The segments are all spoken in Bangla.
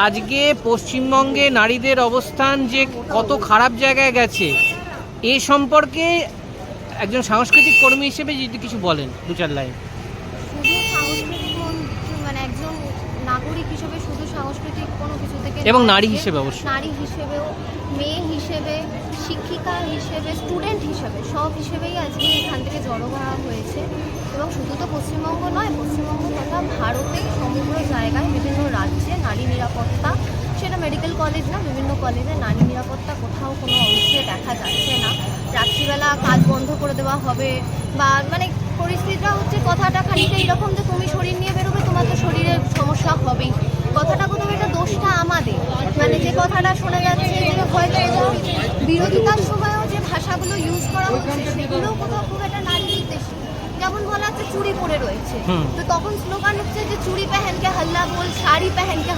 আজকে পশ্চিমবঙ্গে নারীদের অবস্থান যে কত খারাপ জায়গায় গেছে এ সম্পর্কে একজন সাংস্কৃতিক কর্মী হিসেবে যদি কিছু বলেন দু চার লাইন শুধু সাংস্কৃতিক মানে একজন নাগরিক হিসেবে শুধু সাংস্কৃতিক কোনো কিছু থেকে এবং নারী হিসেবে অবশ্যই। নারী হিসেবেও মেয়ে হিসেবে শিক্ষিকা হিসেবে স্টুডেন্ট হিসেবে সব হিসেবেই আজকে এখান থেকে জড়ো করা হয়েছে এবং শুধু তো পশ্চিমবঙ্গ নয় পশ্চিমবঙ্গ তথা ভারতে সমগ্র জায়গায় নারী নিরাপত্তা। সেটা মেডিকেল কলেজ না বিভিন্ন কলেজে নারী নিরাপত্তা কোথাও কোনো অংশে দেখা যাচ্ছে না। রাত্রিবেলা কাজ বন্ধ করে দেওয়া হবে বা মানে পরিস্থিতিটা হচ্ছে কথাটা খানিকটা এরকম যে তুমি শরীর নিয়ে বেরোবে তোমার তো শরীরের সমস্যা হবেই। কথাটা কোথাও এটা দোষটা আমাদের। মানে যে কথাটা শোনা যাচ্ছে যে হয়তো বিরোধিতার সময়ও যে ভাষাগুলো ইউজ করা হচ্ছে সেগুলোও কোথাও খুব একটা নারী নির্দেশী যেমন বলা হচ্ছে চুরি পরে রয়েছে। তো তখন স্লোগান হচ্ছে যে চুড়ি পেহেনকে হাল্লা বল শাড়ি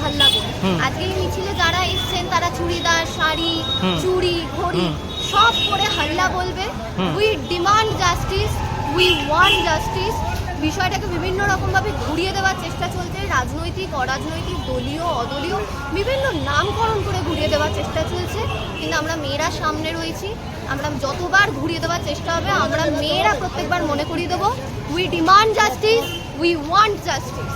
হাল্লা বল হুম। আজকে এই মিছিলে যারা এসছেন তারা চুড়িদার শাড়ি চুড়ি ঘড়ি সব পরে হাল্লা বলবে। We demand justice we want justice বিষয়টাকে বিভিন্ন রকমভাবে ঘুরিয়ে দেওয়ার চেষ্টা চলছে। রাজনৈতিক অরাজনৈতিক দলীয় অদলীয় বিভিন্ন নামকরণ করে ঘুরিয়ে দেওয়ার চেষ্টা চলছে। কিন্তু আমরা মেয়েরা সামনে রয়েছি। আমরা যতবার ঘুরিয়ে দেওয়ার চেষ্টা হবে আমরা মেয়েরা প্রত্যেকবার মনে করিয়ে দেবো। We demand justice we want justice